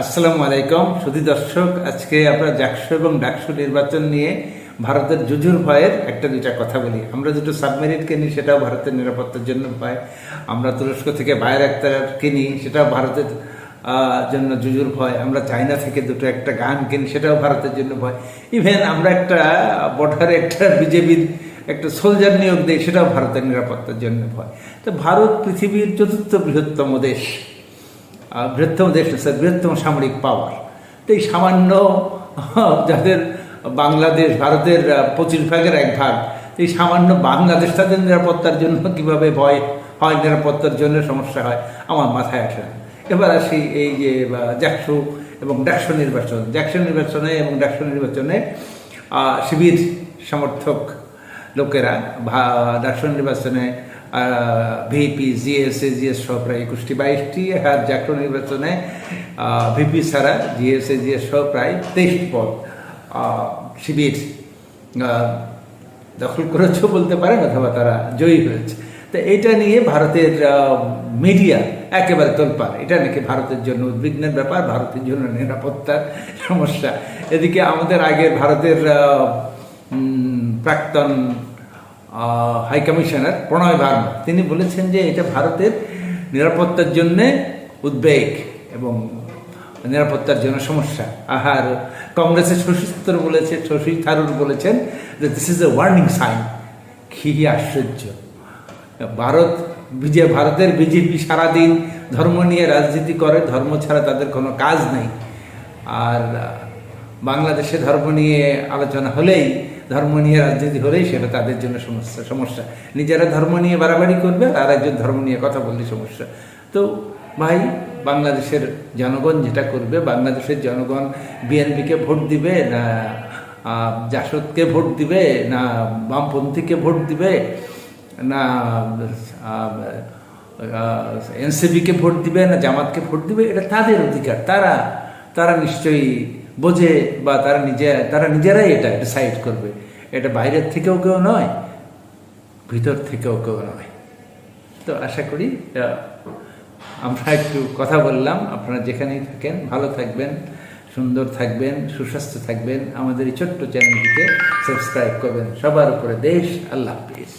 আসসালামু আলাইকুম। সুধী দর্শক, আজকে আমরা জাকসু এবং ডাকসু নির্বাচন নিয়ে ভারতের জুজুর ভয়ের একটা দুইটা কথা বলি। আমরা দুটো সাবমেরিন কিনি, সেটাও ভারতের নিরাপত্তার জন্য ভয়। আমরা তুরস্ক থেকে বাইরে একটা কিনি, সেটাও ভারতের জন্য জুজুর ভয়। আমরা চায়না থেকে দুটো একটা গান কিনি, সেটাও ভারতের জন্য ভয়। ইভেন আমরা একটা বর্ডারে একটা বিজেপির একটা সোলজার নিয়োগ দিই, সেটাও ভারতের নিরাপত্তার জন্য ভয়। তো ভারত পৃথিবীর চতুর্থ বৃহত্তম দেশ। বৃহত্তম দেশ বৃহত্তম সামরিক পাওয়ার তো এই সামান্য, যাদের বাংলাদেশ, ভারতের পঁচিশ ভাগের এক ভাগ, এই সামান্য বাংলাদেশ তাদের নিরাপত্তার জন্য কীভাবে ভয়, হয় নিরাপত্তার জন্য সমস্যা হয়, আমার মাথায় আসে না। এবার আসি এই যে জাকসু এবং ডাকসু নির্বাচন। জাকসু নির্বাচনে এবং ডাকসু নির্বাচনে শিবির সমর্থক লোকেরা ডাকসু নির্বাচনে ভিপি জিএস সহ প্রায় একুশটি, বাইশটি আর জাতীয় নির্বাচনে ভিপি ছাড়া জিএস সহ প্রায় তেইশটি পদ শিবির দখল করেছে বলতে পারেন অথবা তারা জয়ী হয়েছে। তো এটা নিয়ে ভারতের মিডিয়া একেবারে তোলপার এটা নাকি ভারতের জন্য উদ্বিগ্নের ব্যাপার, ভারতের জন্য নিরাপত্তার সমস্যা। এদিকে আমাদের আগের ভারতের প্রাক্তন হাই কমিশনার প্রণয় ভার্মা। তিনি বলেছেন যে এটা ভারতের নিরাপত্তার জন্য উদ্বেগ এবং নিরাপত্তার জন্য সমস্যা। আর কংগ্রেসের শশী থারুর বলেছে, শশী থারুর বলেছেন যে this is a warning sign কি আশ্চর্য। ভারত বিজে ভারতের বিজেপি সারাদিন ধর্ম নিয়ে রাজনীতি করে, ধর্ম ছাড়া তাদের কোনো কাজ নেই। আর বাংলাদেশে ধর্ম নিয়ে আলোচনা হলেই, ধর্ম নিয়ে রাজনীতি হলেই সেটা তাদের জন্য সমস্যা সমস্যা। নিজেরা ধর্ম নিয়ে বাড়াবাড়ি করবে আর একজন ধর্ম নিয়ে কথা বললে সমস্যা। তো ভাই, বাংলাদেশের জনগণ যেটা করবে, বাংলাদেশের জনগণ বিএনপিকে ভোট দিবে না জাসদকে ভোট দিবে, না বামপন্থীকে ভোট দিবে, না এনসিপিকে ভোট দিবে, না জামাতকে ভোট দিবে, এটা তাদের অধিকার। তারা তারা নিশ্চয়ই বোঝে বা তারা নিজে, তারা নিজেরাই এটা ডিসাইড করবে। এটা বাইরের থেকেও কেউ নয়, ভিতর থেকেও কেউ নয়। তো আশা করি আমরা একটু কথা বললাম। আপনারা যেখানেই থাকেন, ভালো থাকবেন, সুন্দর থাকবেন, সুস্বাস্থ্য থাকবেন। আমাদের এই ছোট্ট চ্যানেলটিকে সাবস্ক্রাইব করবেন। সবার উপরে দেশ, আল্লাহ হাফিজ।